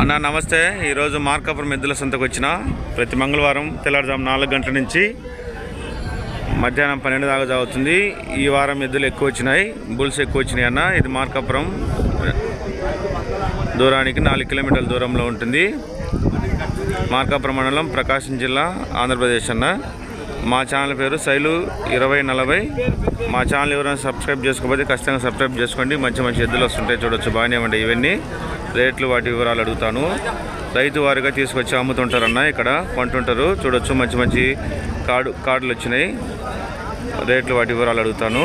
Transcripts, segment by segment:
అన్న నమస్తే. ఈరోజు మార్కాపురం ఎద్దుల సంతకు వచ్చిన ప్రతి మంగళవారం తెల్లారుజాము నాలుగు గంటల నుంచి మధ్యాహ్నం పన్నెండు దాకా చదువుతుంది ఈ వారం ఎద్దులు ఎక్కువ వచ్చినాయి. బుల్స్ ఎక్కువ వచ్చినాయి అన్న. ఇది మార్కాపురం దూరానికి నాలుగు కిలోమీటర్ల దూరంలో ఉంటుంది. మార్కాపురం మండలం ప్రకాశం జిల్లా ఆంధ్రప్రదేశ్ అన్న. మా ఛానల్ పేరు శైలు ఇరవై నలభై. మా ఛానల్ ఎవరైనా సబ్స్క్రైబ్ చేసుకోకపోతే ఖచ్చితంగా సబ్స్క్రైబ్ చేసుకోండి. మంచి మంచి ఎద్దులు వస్తుంటాయి. చూడొచ్చు. బాగానే ఉండే ఇవన్నీ. రేట్లు వాటి వివరాలు అడుగుతాను. రైతు వారిగా తీసుకొచ్చి అమ్ముతుంటారన్న ఇక్కడ. కొంటుంటారు. చూడొచ్చు మంచి మంచి కార్డు కార్డులు వచ్చినాయి. రేట్లు వాటి వివరాలు అడుగుతాను.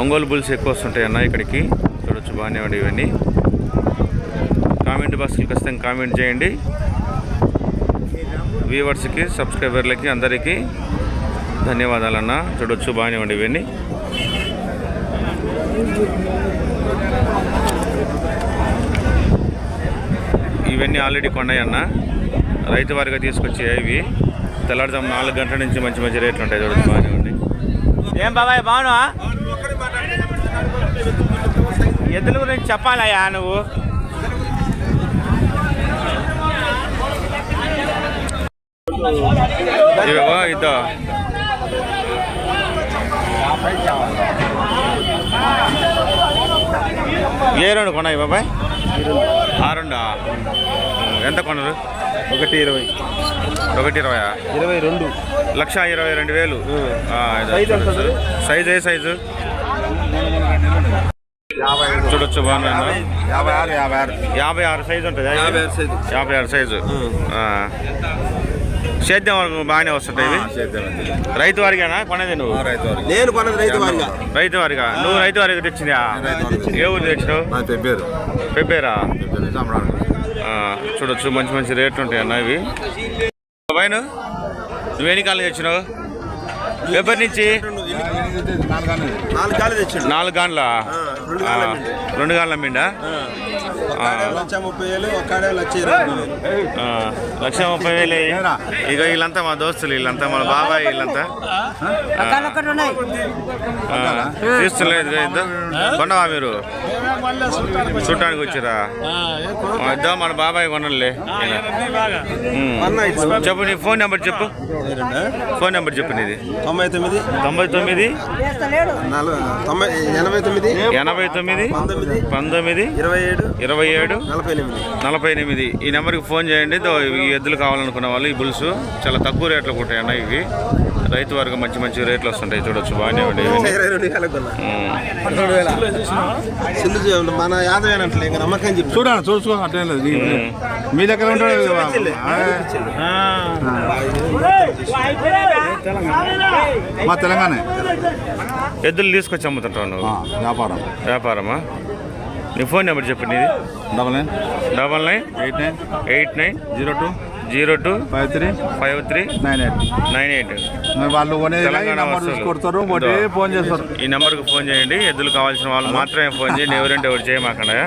ఒంగోలు బుల్స్ ఎక్కువ వస్తుంటాయి అన్న ఇక్కడికి. చూడొచ్చు బాగానే ఉండే ఇవన్నీ. కామెంట్ బాక్స్కి ఖచ్చితంగా కామెంట్ చేయండి. వ్యూవర్స్కి సబ్స్క్రైబర్లకి అందరికీ ధన్యవాదాలన్నా. చూడొచ్చు బాగానే ఉండే ఇవన్నీ. ఇవన్నీ ఆల్రెడీ కొన్నాయి అన్న రైతు వారిగా తీసుకొచ్చి ఇవి తెల్లారుజాము నాలుగు గంటల నుంచి మంచి మంచి రేట్లు ఉంటాయి చూడొచ్చు బాగానే ఉండి ఏం బాబాయ్ బాగునా ఎద్దుల గురించి చెప్పాలయ్యా నువ్వు. ఇవో ఇద్దో ఏ రెండు కొన్నాయి బాబాయ్? ఆ రెండా? ఎంత కొన్నారు? ఒకటి ఇరవై. ఒకటి ఇరవయా? ఇరవై రెండు. లక్ష ఇరవై రెండు వేలు. సైజ్ ఏ సైజు? చూడొచ్చు బాగున్నా యాభై ఆరు యాభై ఆరు. యాభై ఆరు సైజు ఉంటుంది? యాభై ఆరు సైజు. యాభై ఆరు సైజు. ఆ. సేద్యం వరకు బాగానే వస్తుంటాయి ఇవి. రైతు వారిగానా కొనేది నువ్వు? నేను రైతు వారిగా రైతు వారిగా నువ్వు రైతు వారికి తెచ్చిందా. ఏ ఊరు తెచ్చినావు? నా పెబ్బేరు చూడొచ్చు మంచి మంచి రేట్లు ఉంటాయి అన్న ఇవి. బాబాయ్ నువ్వు ఎన్ని కాళ్ళు తెచ్చినావు? ఎప్పటి నుంచి? నాలుగు కాలు తెచ్చిండు. నాలుగు గాన్ల రెండు గాన్ల మిండి. లక్ష ముప్పై వేలు ఒక్కాడే లక్ష లక్ష ముప్పై. ఇక వీళ్ళంతా మా దోస్తులు వీళ్ళంతా మన బాబాయ్ వీళ్ళంతా. తీస్తులేదు కొన్నవా మీరు? చూడటానికి వచ్చిరా? ఇద్దాం మన బాబాయ్ కొనలే. చెప్పు నీ ఫోన్ నెంబర్ చెప్పు. ఫోన్ నెంబర్ చెప్పు నీది. తొంభై తొమ్మిది. తొంభై తొమ్మిది. ఎనభై తొమ్మిది. ఎనభై తొమ్మిది. పంతొమ్మిది. ఇరవై ఏడు. ఇరవై ఏడు? నలభై ఎనిమిది. ఈ నెంబర్కి ఫోన్ చేయండి. ఈ ఎద్దులు కావాలనుకున్న వాళ్ళు ఈ బుల్స్ చాలా తక్కువ రేట్లు ఉంటాయి అన్న ఇవి. రైతు వారికి మంచి మంచి రేట్లు వస్తుంటాయి. చూడొచ్చు బాగానే చెప్పి చూడండి చూసుకో అట్లేం లేదు. మీ- మీ దగ్గర ఉంటాడు మా తెలంగాణ. ఎద్దులు తీసుకొచ్చి అమ్ముతుంటావు నువ్వు? వ్యాపారం. వ్యాపారమా? నీ ఫోన్ నెంబర్ చెప్పు నీది. Double nine. Double nine. Eight nine. Eight nine. Zero two. Zero two. Five three. Five three. Nine eight. Nine eight. వాళ్ళు కొడతారు ఇదో. ఫోన్ చేస్తారు. ఈ నెంబర్కి ఫోన్ చేయండి ఎద్దులు కావాల్సిన వాళ్ళు మాత్రమే ఫోన్ చేయండి ఎవరంటే ఎవరు చేయమాకండి.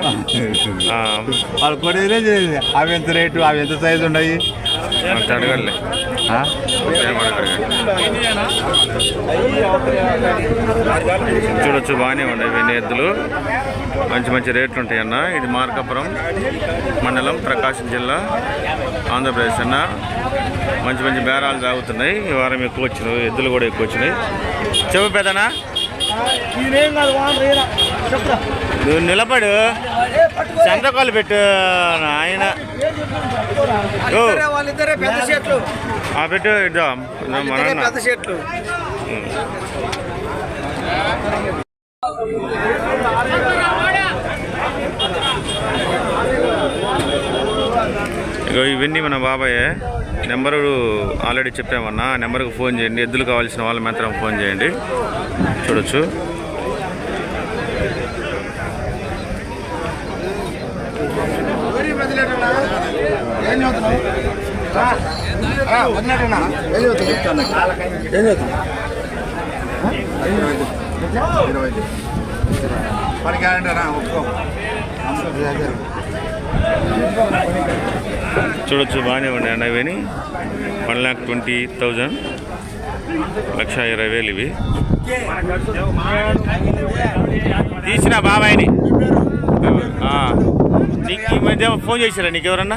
వాళ్ళు కొనేదే. అవి ఎంత రేటు అవి ఎంత సైజు ఉన్నాయి? అంత అడగలే. చూడొచ్చు బాగానే ఉన్నాయి ఇవన్నీ ఎద్దులు. మంచి మంచి రేట్లు ఉంటాయి అన్న. ఇది మార్కాపురం మండలం ప్రకాశం జిల్లా ఆంధ్రప్రదేశ్ అన్న. మంచి మంచి బేరాలు సాగుతున్నాయి ఈ వారం ఎక్కువ వచ్చినాయి. ఎద్దులు కూడా ఎక్కువ వచ్చినాయి. చెప్పు పెదనా నువ్వు నిలబడు. సంతకాలు పెట్టు ఆయన పెట్టు. పెద్ద చెట్లు ఇవన్నీ మన బాబాయ్. నెంబరు ఆల్రెడీ చెప్పామన్నా. నెంబర్కి ఫోన్ చేయండి. ఎద్దులు కావాల్సిన వాళ్ళు మాత్రం ఫోన్ చేయండి. చూడొచ్చు. పని గ్యారెంటీ రా ఒప్పుకో చూడొచ్చు బాగానే ఉన్నాయి అన్న ఇవన్నీ. One lakh twenty thousand. లక్ష ఇరవై వేలు ఇవి. తీసిన బాబాయ్ని. నీకు ఈ మధ్య ఫోన్ చేశారా నీకు ఎవరన్నా?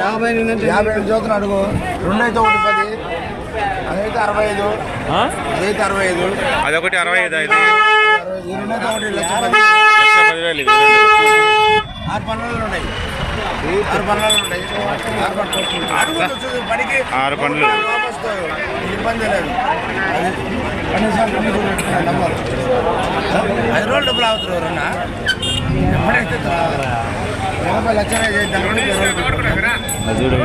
యాభై యాభై ఐదు చదువుతున్నా అడుగు. రెండు అయితే ఒకటి పది అదైతే అరవై ఐదు అదైతే అరవై ఐదు అదొకటి అరవై ఐదు ఐదు ఈ రెండు అయితే ఒకటి. ఆరు పనులు ఉన్నాయి. ఆరు పనులు ఉన్నాయి. ఆరు పనులు పనికి. ఆరు ఇబ్బంది లేదు. ఐదు రోజులు డబ్బులు అవుతారు ఎవరన్నా? చూడు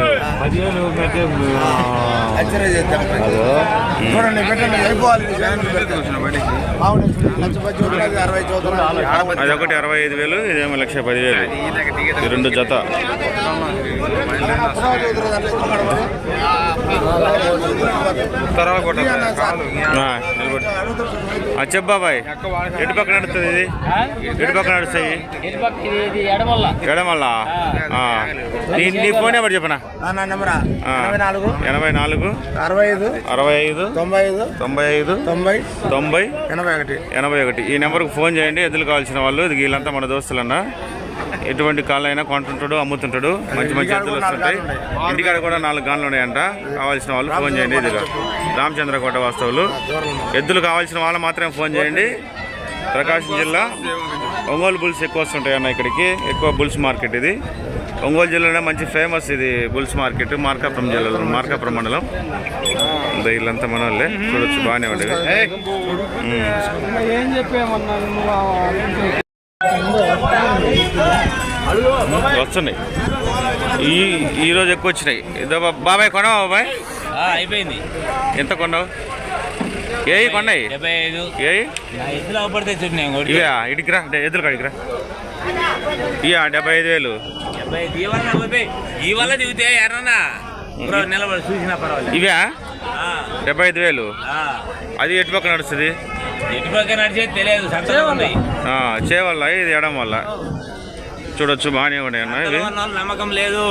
చూడండి పెట్టండి అయిపోవాలి అదొకటి అరవై ఐదు వేలు ఇదేమో లక్ష పదివేలు. ఈ రెండు జత. ఆ, నిలబడు. బాబాయ్. ఎటు పక్కన నడుస్తుంది ఇది? ఎటు పక్కన నడుస్తాయి? ఎడమల్లా? ఆ. నీ నీ ఫోన్ నెంబర్ చెప్పనా? నా నెంబరా? ఆ. ఎనభై నాలుగు ఎనభై నాలుగు అరవై ఐదు అరవై ఐదు తొంభై ఐదు తొంభై ఐదు తొంభై తొంభై ఎనభై ఒకటి. ఎనభై ఒకటి. ఈ నెంబర్కి ఫోన్ చేయండి ఎద్దులు కావాల్సిన వాళ్ళు ఇది వీళ్ళంతా మన దోస్తులన్న. ఎటువంటి కాళ్ళు అయినా కొంటుంటాడు అమ్ముతుంటాడు. మంచి మంచి ఎద్దులు వస్తుంటాయి. ఇంటికాడ కూడా నాలుగు గాన్లు ఉన్నాయంట కావాల్సిన వాళ్ళు ఫోన్ చేయండి ఇదిగా. రామచంద్రకోట వాస్తవులు. ఎద్దులు కావాల్సిన వాళ్ళు మాత్రమే ఫోన్ చేయండి. ప్రకాశం జిల్లా ఒంగోలు బుల్స్ ఎక్కువ వస్తుంటాయి అన్న ఇక్కడికి. ఎక్కువ బుల్స్ మార్కెట్ ఇది. ఒంగోలు జిల్లాలో మంచి ఫేమస్ ఇది బుల్స్ మార్కెట్. మార్కాపురం జిల్లాలో మార్కాపురం మండలం. వీళ్ళంతా మన వాళ్ళే చూడొచ్చు బాగానే ఉండేది వస్తున్నాయి. ఈ ఈ రోజు ఎక్కువ వచ్చినాయి. బాబాయ్ కొనవా బాబాయ్? ఆ, అయిపోయింది. ఎంత కొన్నావు? ఏ కొన్నాయి? డెబ్బై ఐదు. ఏ నా ఎద్దులు అవపడితే. ఇవా ఎదురు కాడికిరా ఇయా డెబ్బై ఐదు వేలు. ఈ వల్ల పోయి ఈ వల్ల దిగితే ఎర్రన్నా బ్రో నిలబడి చూసినా పర్వాలేదు. ఇవా? డెబ్బై ఐదు వేలు. అది ఎటు పక్క నడుస్తుంది? చేయవల్ల ఇది ఎడం వల్ల. చూడొచ్చు బాగానే ఉన్నాయి అన్న నమ్మకం లేదు.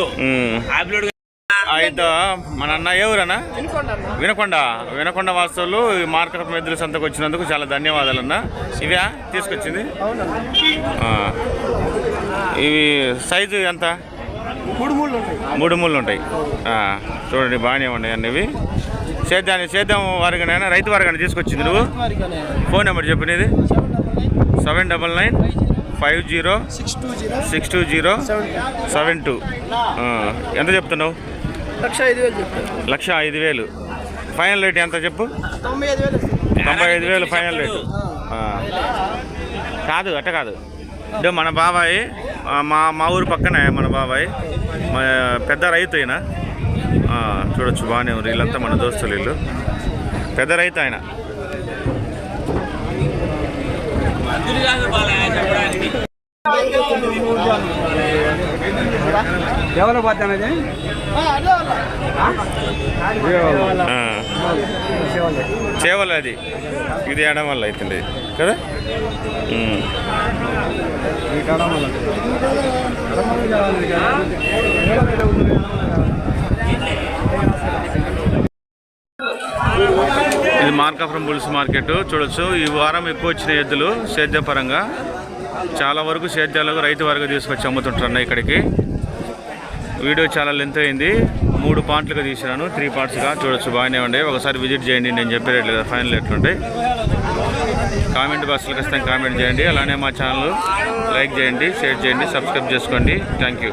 అయితే మన అన్న ఎవరన్నా వినకొండ. వినకొండ వాస్తవులు ఈ మార్కెట్ మెద్దుల సంతకు వచ్చినందుకు చాలా ధన్యవాదాలు అన్న. ఇవా తీసుకొచ్చింది? ఆ. ఇవి సైజు ఎంత? మూడు మూడు ఉంటాయి. మూడు మూడు ఉంటాయి. ఆ, చూడండి బాగానే ఉన్నాయి అన్న సేద్యాన్ని సేద్యం వారిగానైనా రైతు వారిగానే తీసుకొచ్చింది నువ్వు. ఫోన్ నెంబర్ చెప్పు నీది. Seven double nine five zero six two zero six two. Zero seven two ఎంత చెప్తున్నావు? లక్ష ఐదు వేలు చెప్పారు లక్ష ఐదు వేలు. ఫైనల్ రేట్ ఎంత చెప్పు? తొంభై ఐదు వేలు ఫైనల్ రేటు. కాదు అట్ట కాదు. ఇదో మన బాబాయ్ మా మా ఊరు పక్కనే మన బాబాయ్. మా పెద్ద రైతు అయినా చూడొచ్చు బాగానే ఉంది. వీళ్ళంతా మన దోస్తులు వీళ్ళు. పెద్ద రైతు ఆయన. ఎవరు పోతానది. చేవల అది. ఇది ఏడం వల్ల అవుతుంది. కదా. ఇది మార్కాపురం బుల్స్ మార్కెట్. చూడొచ్చు ఈ వారం ఎక్కువ వచ్చిన ఎద్దులు సేద్యపరంగా. చాలా వరకు సేద్యాలకు రైతు వరకు తీసుకొచ్చి అమ్ముతుంటున్నాయి ఇక్కడికి. వీడియో చాలా లెంత్ అయింది. మూడు పార్ట్లుగా తీసినాను త్రీ పార్ట్స్గా చూడొచ్చు బాగానే ఉండే ఒకసారి విజిట్ చేయండి నేను చెప్పే రేట్లు కదా ఫైనల్ ఎట్లుంటాయి కామెంట్ బాక్స్లో ఖచ్చితంగా కామెంట్ చేయండి. అలానే మా ఛానల్ లైక్ చేయండి షేర్ చేయండి సబ్స్క్రైబ్ చేసుకోండి. థ్యాంక్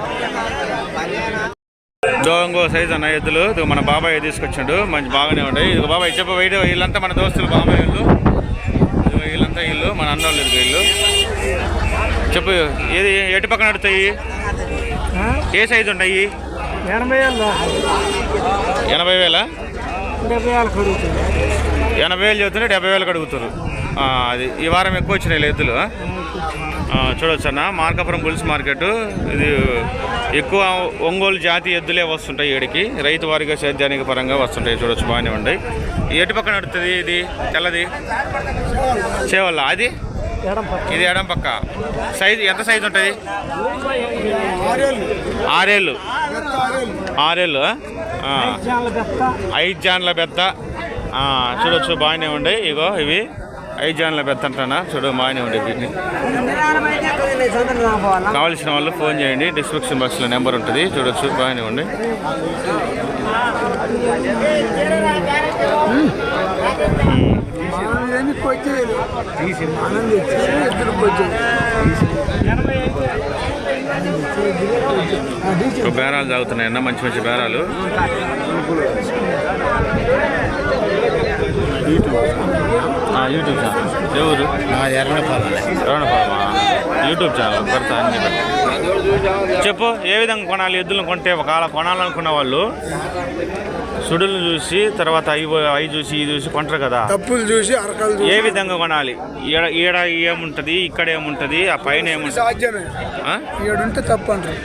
ఇంకో సైజ్ అన్న ఎద్దులు. మన బాబాయ్ తీసుకొచ్చాడు. మంచి బాగానే ఉంటాయి ఇది బాబాయ్ చెప్ప వీడియో వీళ్ళంతా మన దోస్తులు బాబాయ్ వీళ్ళు. వీళ్ళంతా వీళ్ళు మన అన్న వాళ్ళు వీళ్ళు. చెప్పు ఏది ఎటు పక్కన నడుతాయి ఏ సైజు ఉంటాయి? ఎనభై వేలు? ఎనభై వేల చెబుతుంటే డెబ్బై వేలకు అడుగుతారు. ఆ, అది ఈ వారం ఎక్కువ వచ్చినాయి ఎద్దులు చూడొచ్చు అన్న మార్కాపురం బుల్స్ మార్కెట్. ఇది ఎక్కువ ఒంగోలు జాతి ఎద్దులే వస్తుంటాయి ఈడికి. రైతు వారిగా సేద్యానికి పరంగా వస్తుంటాయి. చూడొచ్చు బాగానే ఉంటాయి ఎటు పక్కన నడుతుంది ఇది? తెల్లది? చేవల్ల? అది? ఇది ఎడం పక్క. సైజు ఎంత సైజు ఉంటుంది? ఆరేళ్ళు. ఆరేళ్ళు. ఐదు జాన్ల బెత్త. చూడొచ్చు బాగానే ఉండే ఇగో ఇవి. ఐదు జాన్ల బెత్త చూడు బాగానే ఉండే దీన్ని. కావాల్సిన వాళ్ళు ఫోన్ చేయండి. డిస్క్రిప్షన్ బాక్స్లో నెంబర్ ఉంటుంది. చూడొచ్చు బాగానే ఉండి. బేరాలు తాగుతున్నాయన్న మంచి మంచి బేరాలు. ఆ, యూట్యూబ్ ఛానల్. ఎవరు? YouTube channel. పెడతా అన్ని. చెప్పు ఏ విధంగా కొనాలి? ఎద్దులను కొంటే ఒకవేళ కొనాలనుకున్న వాళ్ళు సుడులను చూసి తర్వాత అవి అవి చూసి ఇది చూసి కొంటారు కదా. తప్పులు చూసి అరకాలు ఏ విధంగా కొనాలి? ఈడ ఈడ ఏముంటది? ఇక్కడ ఏముంటది? ఆ పైన ఏముంటది? ఈడుంటే తప్పు అంటారు.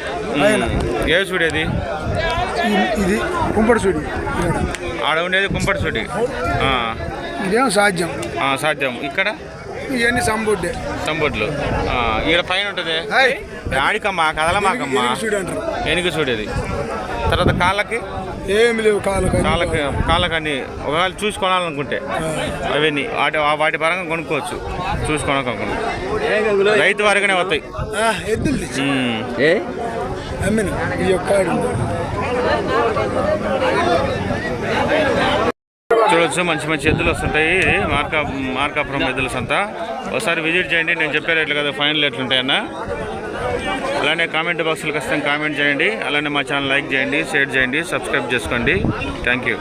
ఏ చూడేది ఇది కుంపడి చూడు. ఆడ ఉండేది కుంపటి సుడి. ఆ, ఇదేం సాధ్యం? ఆ, సాధ్యం. ఇక్కడ? ఇవన్నీ సంబుడ్డే. సంబొడ్లు. ఆ, ఈడ పైన ఉంటుంది? ఆడికమ్మా కదలమాకమ్మా? ఎనికి చూడేది. తర్వాత కాళ్ళకి? ఏమి లేవు కాలు కాళ్ళకి కాళ్ళకని ఒకవేళ చూసి కొనాలనుకుంటే అవన్నీ. వాటి వాటి పరంగా కొనుక్కోవచ్చు. చూసి కొనుక్కోకుండా రైతు వారిగానే వస్తాయి. ఈ యొక్క చూడవచ్చు మంచి మంచి ఎద్దులు వస్తుంటాయి. మార్కా మార్కాపురం ఎద్దుల సంత. ఒకసారి విజిట్ చేయండి. నేను చెప్పే రేట్లు కదా ఫైనల్ రేట్లు ఉంటాయన్న. అలానే కామెంట్ బాక్స్లో ఖచ్చితంగా కామెంట్ చేయండి. అలానే మా ఛానల్ లైక్ చేయండి షేర్ చేయండి సబ్స్క్రైబ్ చేసుకోండి. Thank you.